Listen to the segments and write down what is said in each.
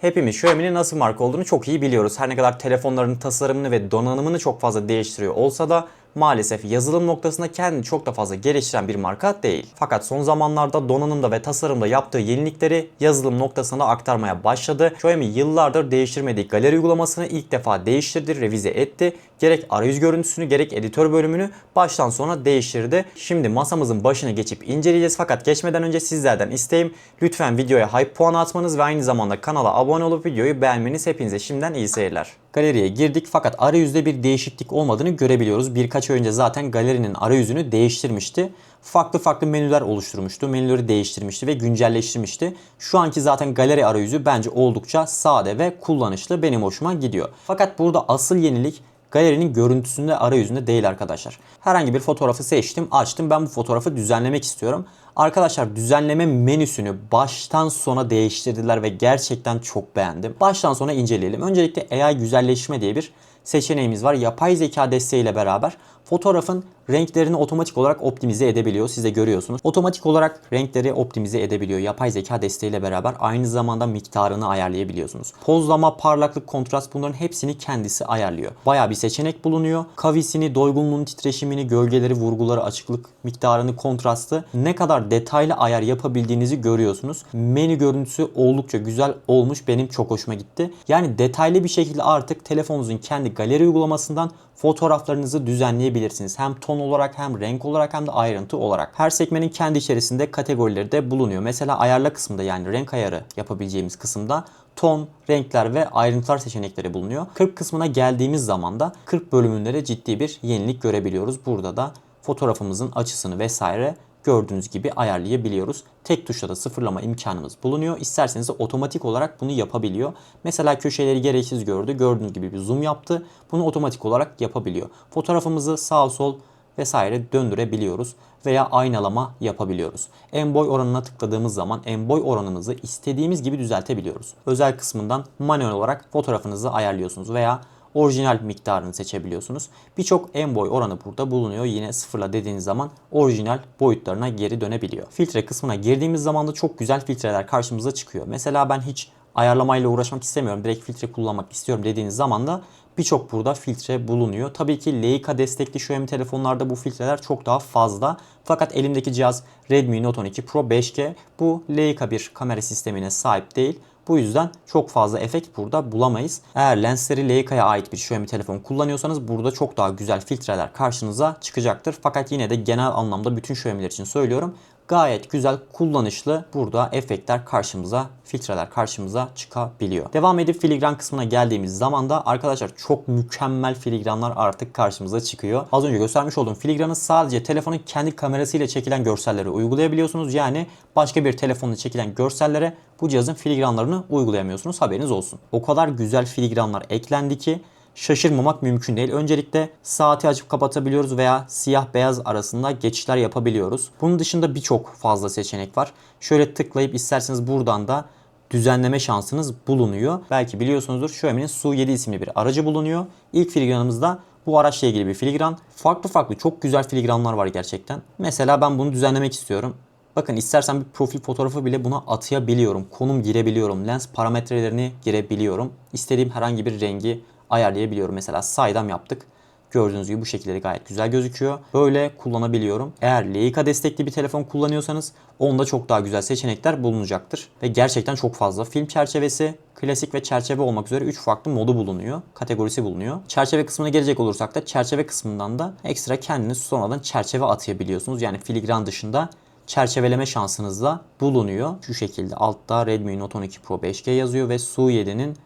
Hepimiz Xiaomi'nin nasıl marka olduğunu çok iyi biliyoruz. Her ne kadar telefonların tasarımını ve donanımını çok fazla değiştiriyor olsa da maalesef yazılım noktasında kendini çok da fazla geliştiren bir marka değil. Fakat son zamanlarda donanımda ve tasarımda yaptığı yenilikleri yazılım noktasına aktarmaya başladı. Xiaomi yıllardır değiştirmediği galeri uygulamasını ilk defa değiştirdi, revize etti. Gerek arayüz görüntüsünü gerek editör bölümünü baştan sona değiştirdi. Şimdi masamızın başına geçip inceleyeceğiz. Fakat geçmeden önce sizlerden isteğim lütfen videoya hype puanı atmanız ve aynı zamanda kanala abone olup videoyu beğenmeniz. Hepinize şimdiden iyi seyirler. Galeriye girdik fakat arayüzde bir değişiklik olmadığını görebiliyoruz. Birkaç ay önce zaten galerinin arayüzünü değiştirmişti. Farklı farklı menüler oluşturmuştu. Menüleri değiştirmişti ve güncelleştirmişti. Şu anki zaten galeri arayüzü bence oldukça sade ve kullanışlı. Benim hoşuma gidiyor. Fakat burada asıl yenilik galerinin görüntüsünde arayüzünde değil arkadaşlar. Herhangi bir fotoğrafı seçtim, açtım. Ben bu fotoğrafı düzenlemek istiyorum. Arkadaşlar düzenleme menüsünü baştan sona değiştirdiler ve gerçekten çok beğendim. Baştan sona inceleyelim. Öncelikle AI güzelleşme diye bir seçeneğimiz var. Yapay zeka desteğiyle beraber fotoğrafın renklerini otomatik olarak optimize edebiliyor. Siz de görüyorsunuz. Otomatik olarak renkleri optimize edebiliyor. Yapay zeka desteğiyle beraber aynı zamanda miktarını ayarlayabiliyorsunuz. Pozlama, parlaklık, kontrast bunların hepsini kendisi ayarlıyor. Baya bir seçenek bulunuyor. Kavisini, doygunluğun titreşimini, gölgeleri, vurguları, açıklık miktarını, kontrastı ne kadar detaylı ayar yapabildiğinizi görüyorsunuz. Menü görüntüsü oldukça güzel olmuş. Benim çok hoşuma gitti. Yani detaylı bir şekilde artık telefonunuzun kendi galeri uygulamasından fotoğraflarınızı düzenleyebilirsiniz. Hem ton olarak hem renk olarak hem de ayrıntı olarak. Her sekmenin kendi içerisinde kategorileri de bulunuyor. Mesela ayarla kısmında yani renk ayarı yapabileceğimiz kısımda ton, renkler ve ayrıntılar seçenekleri bulunuyor. 40 kısmına geldiğimiz zaman da 40 bölümünde ciddi bir yenilik görebiliyoruz. Burada da fotoğrafımızın açısını vesaire gördüğünüz gibi ayarlayabiliyoruz. Tek tuşla da sıfırlama imkanımız bulunuyor. İsterseniz de otomatik olarak bunu yapabiliyor. Mesela köşeleri gereksiz gördü. Gördüğünüz gibi bir zoom yaptı. Bunu otomatik olarak yapabiliyor. Fotoğrafımızı sağ sol vesaire döndürebiliyoruz veya aynalama yapabiliyoruz. En boy oranına tıkladığımız zaman en boy oranımızı istediğimiz gibi düzeltebiliyoruz. Özel kısmından manuel olarak fotoğrafınızı ayarlıyorsunuz veya orijinal miktarını seçebiliyorsunuz. Birçok en boy oranı burada bulunuyor. Yine sıfırla dediğiniz zaman orijinal boyutlarına geri dönebiliyor. Filtre kısmına girdiğimiz zaman da çok güzel filtreler karşımıza çıkıyor. Mesela ben hiç ayarlamayla uğraşmak istemiyorum. Direkt filtre kullanmak istiyorum dediğiniz zaman da birçok burada filtre bulunuyor. Tabii ki Leica destekli Xiaomi telefonlarda bu filtreler çok daha fazla. Fakat elimdeki cihaz Redmi Note 12 Pro 5G. Bu Leica bir kamera sistemine sahip değil. Bu yüzden çok fazla efekt burada bulamayız. Eğer lensleri Leica'ya ait bir Xiaomi telefon kullanıyorsanız burada çok daha güzel filtreler karşınıza çıkacaktır. Fakat yine de genel anlamda bütün Xiaomi'ler için söylüyorum gayet güzel kullanışlı burada efektler karşımıza filtreler karşımıza çıkabiliyor. Devam edip filigran kısmına geldiğimiz zaman da arkadaşlar çok mükemmel filigranlar artık karşımıza çıkıyor. Az önce göstermiş olduğum filigranı sadece telefonun kendi kamerasıyla çekilen görselleri uygulayabiliyorsunuz. Yani başka bir telefonla çekilen görsellere bu cihazın filigranlarını uygulayamıyorsunuz. Haberiniz olsun. O kadar güzel filigranlar eklendi ki şaşırmamak mümkün değil. Öncelikle saati açıp kapatabiliyoruz veya siyah beyaz arasında geçişler yapabiliyoruz. Bunun dışında birçok fazla seçenek var. Şöyle tıklayıp isterseniz buradan da düzenleme şansınız bulunuyor. Belki biliyorsunuzdur Xiaomi'nin Su 7 isimli bir aracı bulunuyor. İlk filigranımızda bu araçla ilgili bir filigran. Farklı farklı çok güzel filigranlar var gerçekten. Mesela ben bunu düzenlemek istiyorum. Bakın istersen bir profil fotoğrafı bile buna atayabiliyorum. Konum girebiliyorum. Lens parametrelerini girebiliyorum. İstediğim herhangi bir rengi ayarlayabiliyorum. Mesela saydam yaptık. Gördüğünüz gibi bu şekilde gayet güzel gözüküyor. Böyle kullanabiliyorum. Eğer Leica destekli bir telefon kullanıyorsanız onda çok daha güzel seçenekler bulunacaktır. Ve gerçekten çok fazla film çerçevesi, klasik ve çerçeve olmak üzere 3 farklı modu bulunuyor. Kategorisi bulunuyor. Çerçeve kısmına gelecek olursak da çerçeve kısmından da ekstra kendiniz sonradan çerçeve atayabiliyorsunuz. Yani filigran dışında çerçeveleme şansınız da bulunuyor. Şu şekilde altta Redmi Note 12 Pro 5G yazıyor ve Su 7'nin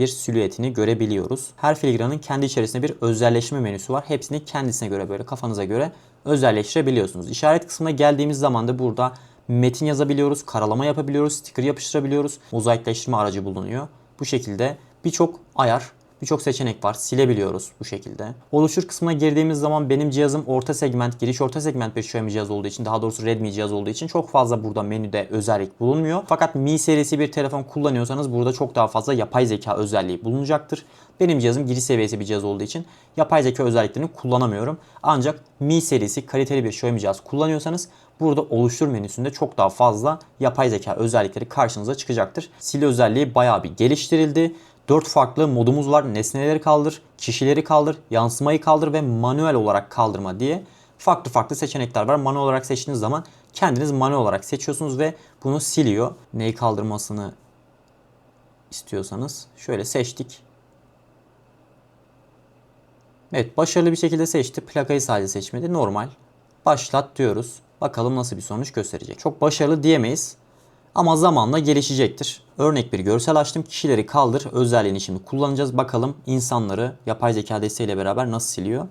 bir silüetini görebiliyoruz. Her filigranın kendi içerisinde bir özelleşme menüsü var. Hepsini kendisine göre böyle kafanıza göre özelleştirebiliyorsunuz. İşaret kısmına geldiğimiz zaman da burada metin yazabiliyoruz, karalama yapabiliyoruz, sticker yapıştırabiliyoruz. Mozaikleştirme aracı bulunuyor. Bu şekilde birçok ayar Birçok seçenek var. Silebiliyoruz bu şekilde. Oluştur kısmına girdiğimiz zaman benim cihazım orta segment, giriş orta segment bir Xiaomi cihaz olduğu için, daha doğrusu Redmi cihaz olduğu için çok fazla burada menüde özellik bulunmuyor. Fakat Mi serisi bir telefon kullanıyorsanız burada çok daha fazla yapay zeka özelliği bulunacaktır. Benim cihazım giriş seviyesi bir cihaz olduğu için yapay zeka özelliklerini kullanamıyorum. Ancak Mi serisi kaliteli bir Xiaomi cihaz kullanıyorsanız burada oluştur menüsünde çok daha fazla yapay zeka özellikleri karşınıza çıkacaktır. Sil özelliği bayağı bir geliştirildi. 4 farklı modumuz var. Nesneleri kaldır, kişileri kaldır, yansımayı kaldır ve manuel olarak kaldırma diye farklı farklı seçenekler var. Manuel olarak seçtiğiniz zaman kendiniz manuel olarak seçiyorsunuz ve bunu siliyor. Neyi kaldırmasını istiyorsanız şöyle seçtik. Evet başarılı bir şekilde seçti. Plakayı sadece seçmedi. Normal. Başlat diyoruz. Bakalım nasıl bir sonuç gösterecek. Çok başarılı diyemeyiz. Ama zamanla gelişecektir. Örnek bir görsel açtım. Kişileri kaldır özelliğini şimdi kullanacağız. Bakalım insanları yapay zeka desteğiyle beraber nasıl siliyor.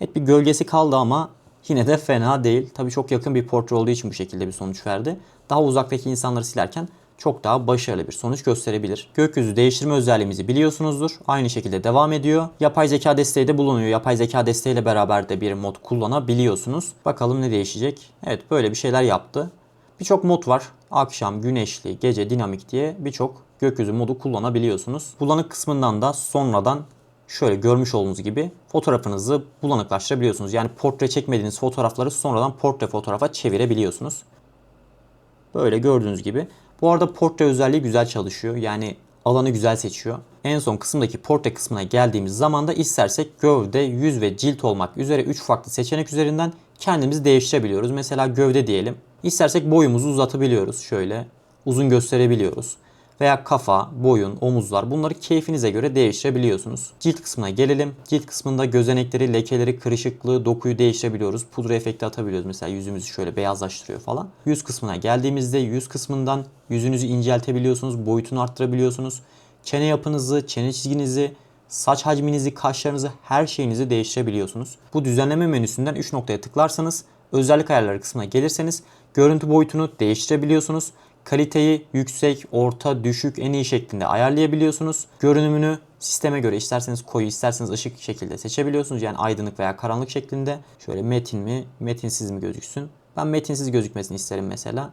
Evet bir gölgesi kaldı ama yine de fena değil. Tabii çok yakın bir portre olduğu için bu şekilde bir sonuç verdi. Daha uzaktaki insanları silerken çok daha başarılı bir sonuç gösterebilir. Gökyüzü değiştirme özelliğimizi biliyorsunuzdur. Aynı şekilde devam ediyor. Yapay zeka desteği de bulunuyor. Yapay zeka desteğiyle beraber de bir mod kullanabiliyorsunuz. Bakalım ne değişecek. Evet böyle bir şeyler yaptı. Birçok mod var. Akşam, güneşli, gece, dinamik diye birçok gökyüzü modu kullanabiliyorsunuz. Bulanık kısmından da sonradan şöyle görmüş olduğunuz gibi fotoğrafınızı bulanıklaştırabiliyorsunuz. Yani portre çekmediğiniz fotoğrafları sonradan portre fotoğrafa çevirebiliyorsunuz. Böyle gördüğünüz gibi. Bu arada portre özelliği güzel çalışıyor. Yani alanı güzel seçiyor. En son kısımdaki portre kısmına geldiğimiz zaman da istersek gövde, yüz ve cilt olmak üzere 3 farklı seçenek üzerinden kendimizi değiştirebiliyoruz. Mesela gövde diyelim. İstersek boyumuzu uzatabiliyoruz şöyle. Uzun gösterebiliyoruz. Veya kafa, boyun, omuzlar bunları keyfinize göre değiştirebiliyorsunuz. Cilt kısmına gelelim. Cilt kısmında gözenekleri, lekeleri, kırışıklığı, dokuyu değiştirebiliyoruz. Pudra efekti atabiliyoruz. Mesela yüzümüzü şöyle beyazlaştırıyor falan. Yüz kısmına geldiğimizde yüz kısmından yüzünüzü inceltebiliyorsunuz. Boyutunu arttırabiliyorsunuz. Çene yapınızı, çene çizginizi, saç hacminizi, kaşlarınızı, her şeyinizi değiştirebiliyorsunuz. Bu düzenleme menüsünden 3 noktaya tıklarsanız özellik ayarları kısmına gelirseniz görüntü boyutunu değiştirebiliyorsunuz. Kaliteyi yüksek, orta, düşük, en iyi şeklinde ayarlayabiliyorsunuz. Görünümünü sisteme göre isterseniz koyu, isterseniz ışık şekilde seçebiliyorsunuz. Yani aydınlık veya karanlık şeklinde. Şöyle metin mi, metinsiz mi gözüksün? Ben metinsiz gözükmesini isterim mesela.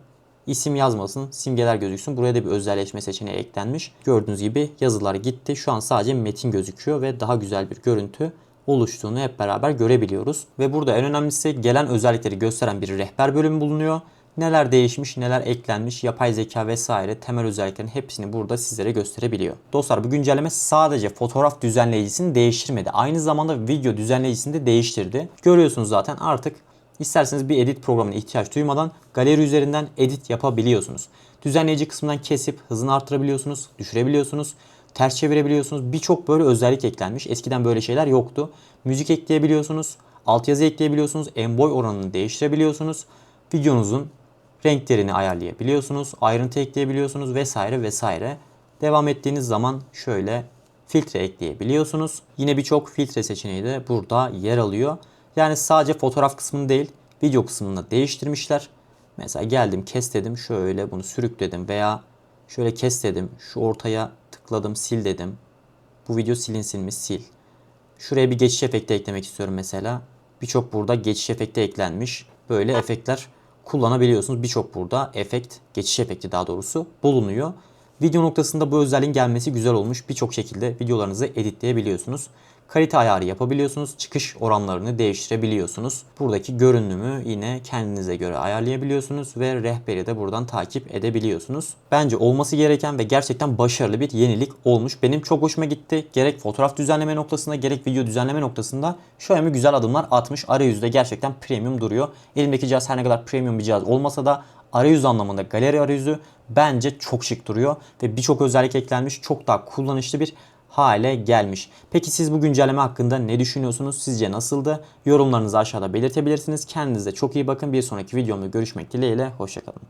İsim yazmasın, simgeler gözüksün. Buraya da bir özelleşme seçeneği eklenmiş. Gördüğünüz gibi yazılar gitti. Şu an sadece metin gözüküyor ve daha güzel bir görüntü oluştuğunu hep beraber görebiliyoruz. Ve burada en önemlisi gelen özellikleri gösteren bir rehber bölümü bulunuyor. Neler değişmiş, neler eklenmiş, yapay zeka vesaire temel özelliklerin hepsini burada sizlere gösterebiliyor. Dostlar bu güncelleme sadece fotoğraf düzenleyicisini değiştirmedi. Aynı zamanda video düzenleyicisini de değiştirdi. Görüyorsunuz zaten artık isterseniz bir edit programına ihtiyaç duymadan galeri üzerinden edit yapabiliyorsunuz. Düzenleyici kısmından kesip hızını arttırabiliyorsunuz, düşürebiliyorsunuz ters çevirebiliyorsunuz. Birçok böyle özellik eklenmiş. Eskiden böyle şeyler yoktu. Müzik ekleyebiliyorsunuz. Altyazı ekleyebiliyorsunuz. En boy oranını değiştirebiliyorsunuz. Videonuzun renklerini ayarlayabiliyorsunuz. Ayrıntı ekleyebiliyorsunuz vesaire vesaire. Devam ettiğiniz zaman şöyle filtre ekleyebiliyorsunuz. Yine birçok filtre seçeneği de burada yer alıyor. Yani sadece fotoğraf kısmını değil video kısmını değiştirmişler. Mesela geldim kes dedim şöyle bunu sürükledim veya şöyle kes dedim şu ortaya tıkladım sil dedim. Bu video silinsin mi sil. Şuraya bir geçiş efekti eklemek istiyorum mesela. Birçok burada geçiş efekti eklenmiş. Böyle efektler kullanabiliyorsunuz. Birçok burada efekt, geçiş efekti daha doğrusu bulunuyor. Video noktasında bu özelliğin gelmesi güzel olmuş. Birçok şekilde videolarınızı editleyebiliyorsunuz. Kalite ayarı yapabiliyorsunuz. Çıkış oranlarını değiştirebiliyorsunuz. Buradaki görünümü yine kendinize göre ayarlayabiliyorsunuz ve rehberi de buradan takip edebiliyorsunuz. Bence olması gereken ve gerçekten başarılı bir yenilik olmuş. Benim çok hoşuma gitti. Gerek fotoğraf düzenleme noktasında gerek video düzenleme noktasında Xiaomi güzel adımlar atmış. Arayüzde gerçekten premium duruyor. Elimdeki cihaz her ne kadar premium bir cihaz olmasa da arayüz anlamında galeri arayüzü bence çok şık duruyor ve birçok özellik eklenmiş. Çok daha kullanışlı bir hale gelmiş. Peki siz bu güncelleme hakkında ne düşünüyorsunuz? Sizce nasıldı? Yorumlarınızı aşağıda belirtebilirsiniz. Kendinize çok iyi bakın. Bir sonraki videomda görüşmek dileğiyle. Hoşçakalın.